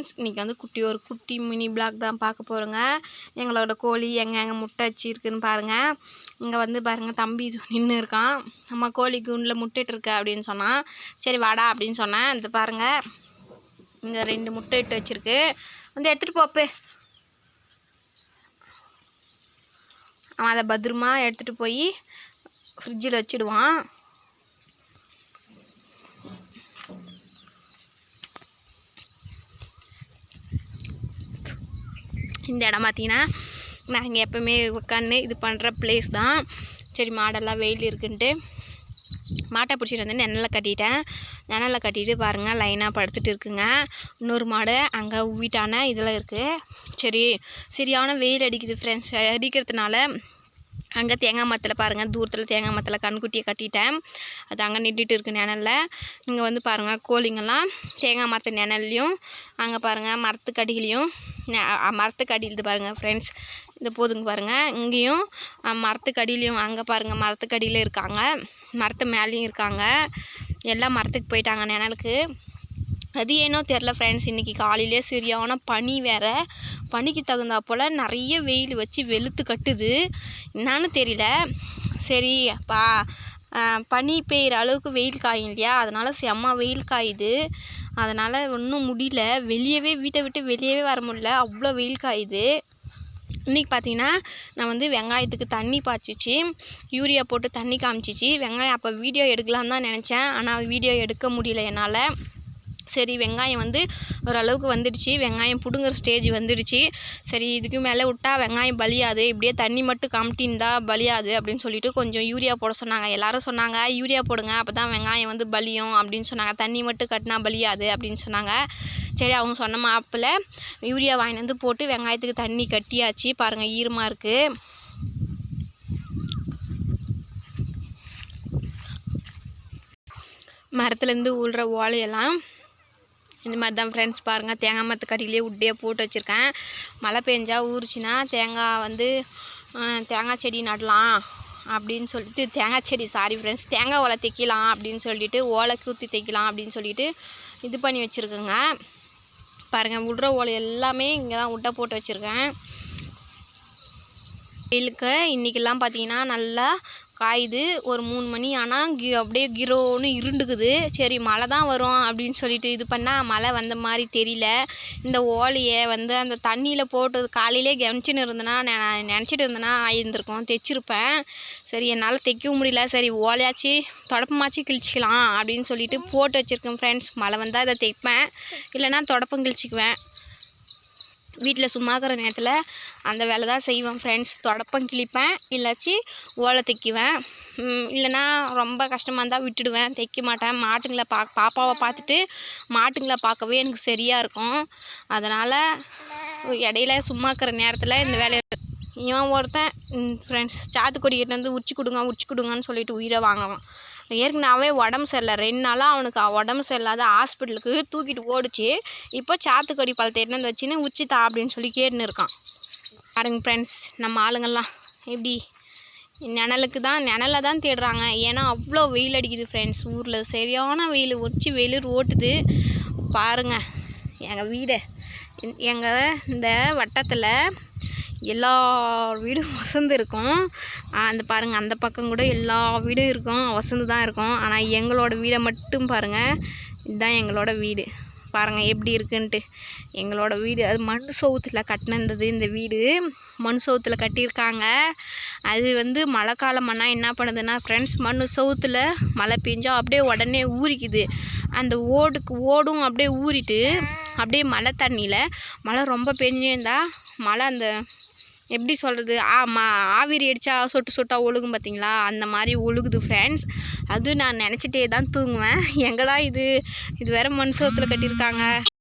Friends இன்றைக்கி வந்து குட்டி ஒரு குட்டி மினி பிளாக் தான் பார்க்க போகிறோங்க எங்களோட கோழி எங்கே எங்கே முட்டை வச்சிருக்குன்னு பாருங்கள் இங்கே வந்து பாருங்கள் தம்பி நின்று இருக்கான். நம்ம கோழி குண்டில் முட்டைட்டுருக்க அப்படின்னு சொன்னான். சரி வாடா அப்படின்னு சொன்னேன். இந்த பாருங்கள் இங்கே ரெண்டு முட்டை இட்டு வச்சுருக்கு. வந்து எடுத்துகிட்டு போப்பே அவன் அதை பத்திரமா எடுத்துகிட்டு போய் ஃப்ரிட்ஜில் வச்சுடுவான். இந்த இடம் பார்த்தீங்கன்னா நான் இங்கே எப்போவுமே உட்காந்து இது பண்ணுற பிளேஸ் தான். சரி மாடெல்லாம் வெயில் இருக்குன்ட்டு மாட்டை பிடிச்சிட்டு வந்து நிழலில் கட்டிட்டேன். நிழலில் கட்டிட்டு பாருங்கள் லைனாக படுத்துட்டு இருக்குங்க. இன்னொரு மாடு அங்கே வீட்டான இதில் இருக்குது சரி சரியான வெயில் அடிக்குது ஃப்ரெண்ட்ஸ் அடிக்கிறதுனால அங்கே தேங்காய் மரத்தில் பாருங்கள் தூரத்தில் தேங்காய் மரத்தில் கண்குட்டியை கட்டிட்டேன். அது அங்கே நின்றுட்டு இருக்கு நிழலில். இங்கே வந்து பாருங்கள் கோழிங்கெல்லாம் தேங்காய் மரத்து நிழல்லையும் அங்கே பாருங்கள் மரத்துக்கடியிலையும் மரத்துக்கடியில் பாருங்கள் ஃப்ரெண்ட்ஸ் இந்த போதுங்க பாருங்கள் இங்கேயும் மரத்துக்கடியிலையும் அங்கே பாருங்கள் மரத்துக்கடியில் இருக்காங்க. மரத்து மேலேயும் இருக்காங்க. எல்லாம் மரத்துக்கு போயிட்டாங்க நிழலுக்கு. அது ஏனோ தெரில ஃப்ரெண்ட்ஸ் இன்றைக்கி காலையிலே சரியான பனி வேறு. பனிக்கு தகுந்தா போல் நிறைய வெயில் வச்சு வெளுத்து கட்டுது. என்னான்னு தெரியல. சரி பா பனி பெய்கிற அளவுக்கு வெயில் காயும் இல்லையா? அதனால் செம்ம வெயில் காயுது. அதனால் ஒன்றும் முடியல. வெளியவே வீட்டை விட்டு வெளியவே வர முடியல. அவ்வளோ வெயில் காயுது. இன்றைக்கி பார்த்தீங்கன்னா நான் வந்து வெங்காயத்துக்கு தண்ணி பாய்ச்சிச்சு. யூரியா போட்டு தண்ணி காமிச்சிச்சு. வெங்காயம் அப்போ வீடியோ எடுக்கலான்னு தான் நினச்சேன். ஆனால் வீடியோ எடுக்க முடியல என்னால். சரி வெங்காயம் வந்து ஓரளவுக்கு வந்துடுச்சு. வெங்காயம் பிடுங்குற ஸ்டேஜ் வந்துடுச்சு. சரி இதுக்கு மேலே விட்டா வெங்காயம் பலியாது. இப்படியே தண்ணி மட்டும் காமிட்டிருந்தா பலியாது அப்படின்னு சொல்லிட்டு கொஞ்சம் யூரியா போட சொன்னாங்க. எல்லாரும் சொன்னாங்க யூரியா போடுங்க அப்போ தான் வெங்காயம் வந்து பலியும் அப்படின்னு சொன்னாங்க. தண்ணி மட்டும் கட்டினா பலியாது அப்படின்னு சொன்னாங்க. சரி அவங்க சொன்ன மாப்பில் யூரியா வாங்கிட்டு வந்து போட்டு வெங்காயத்துக்கு தண்ணி கட்டியாச்சு. பாருங்கள் ஈரமாக இருக்குது மரத்துலேருந்து ஊழ்கிற ஓலையெல்லாம் இந்த மாதிரி தான் ஃப்ரெண்ட்ஸ் பாருங்கள் தேங்காய் மரத்து கட்டிலே உட்டே போட்டு வச்சுருக்கேன். மழை பெஞ்சா ஊறுச்சுன்னா தேங்காய் வந்து தேங்காய் செடி நடலாம் அப்படின்னு சொல்லிட்டு தேங்காய் செடி சாரி ஃப்ரெண்ட்ஸ் தேங்காய் ஓலை தைக்கலாம் அப்படின்னு சொல்லிட்டு ஓலை கூத்தி தைக்கலாம் அப்படின்னு சொல்லிட்டு இது பண்ணி வச்சுருக்கேங்க. பாருங்கள் விட்ற ஓலை எல்லாமே இங்கே தான் உட்டை போட்டு வச்சுருக்கேன். வெயிலுக்கு இன்றைக்கெல்லாம் பார்த்தீங்கன்னா நல்லா காயுது. ஒரு மூணு மணி ஆனால் கி அப்படியே கிரோன்னு இருண்டுக்குது. சரி மழை தான் வரும் அப்படின்னு சொல்லிட்டு இது பண்ணால் மழை வந்த மாதிரி தெரியல. இந்த ஓலையை வந்து அந்த தண்ணியில் போட்டு காலையிலே கவனிச்சுன்னு இருந்தேன்னா நான் நினச்சிட்டு இருந்தேன்னா ஆயிருந்திருக்கோம். தைச்சிருப்பேன். சரி என்னால் தைக்கவும் முடியல. சரி ஓலையாச்சு தொடப்பமாச்சு கிழிச்சிக்கலாம் அப்படின்னு சொல்லிட்டு போட்டு வச்சுருக்கேன் ஃப்ரெண்ட்ஸ் மழை வந்தால் அதை தைப்பேன். இல்லைனா தொடப்பம் கிழிச்சிக்குவேன். வீட்டில் சும்மா இருக்கிற நேரத்தில் அந்த வேலை தான் செய்வேன் ஃப்ரெண்ட்ஸ் தொடப்பம் கிழிப்பேன் இல்லாச்சி ஓலை தைக்குவேன். இல்லைனா ரொம்ப கஷ்டமாக இருந்தால் விட்டுடுவேன். தைக்க மாட்டேன். மாட்டுங்களை பா பாப்பாவை பார்த்துட்டு மாட்டுங்களை பார்க்கவே எனக்கு சரியாக இருக்கும். அதனால் இடையில சும்மா இருக்கிற நேரத்தில் இந்த வேலையை இவன் ஒருத்தன் ஃப்ரெண்ட்ஸ் சாத்துக்கொடி கிட்ட வந்து உச்சி கொடுங்க உச்சி கொடுங்கன்னு சொல்லிட்டு உயிரை வாங்குவான். ஏற்கனவே உடம்பு சரியில்லை. ரெண்டு நாளாக அவனுக்கு உடம்பு சரியில்லாத ஹாஸ்பிட்டலுக்கு தூக்கிட்டு ஓடிச்சு இப்போ சாத்துக்கொடி பழத்தை எடுத்து வச்சுன்னு உச்சித்தா அப்படின்னு சொல்லி கேட்டுன்னு இருக்கான். பாருங்க ஃப்ரெண்ட்ஸ் நம்ம ஆளுங்கள்லாம் எப்படி? நிழலுக்கு தான் நிழலை தான் தேடுறாங்க. ஏன்னா அவ்வளோ வெயில் அடிக்குது ஃப்ரெண்ட்ஸ் ஊரில் சரியான வெயில் உச்சி வெயில் ஓட்டுது. பாருங்கள் எங்கள் வீடு எங்கள் இந்த வட்டத்தில் எல்லா வீடும் வசந்து இருக்கும். அந்த பாருங்கள் அந்த பக்கம் கூட எல்லா வீடும் இருக்கும் வசந்து தான் இருக்கும். ஆனால் எங்களோட வீடை மட்டும் பாருங்கள் இதுதான் எங்களோட வீடு. பாருங்கள் எப்படி இருக்குன்ட்டு. எங்களோட வீடு அது மண் சோகத்தில் கட்டினது இந்த வீடு. மண் சோகத்தில் கட்டியிருக்காங்க. அது வந்து மழை காலமானால் என்ன பண்ணுதுன்னா ஃப்ரெண்ட்ஸ் மண் சோகத்தில் மழை பெஞ்சால் அப்படியே உடனே ஊறிக்குது. அந்த ஓடுக்கு ஓடும் அப்படியே ஊறிட்டு அப்படியே மழை தண்ணியில் மழை ரொம்ப பெஞ்சிருந்தால் மழை அந்த எப்படி சொல்கிறது ஆமாம் ஆவிரி அடித்தா சொட்டு சொட்டாக ஒழுகும் பார்த்தீங்களா அந்த மாதிரி ஒழுகுது ஃப்ரெண்ட்ஸ் அது நான் நினச்சிட்டே தான் தூங்குவேன். எங்கடா இது? இது வேறு மண் சோத்தில் கட்டியிருக்காங்க.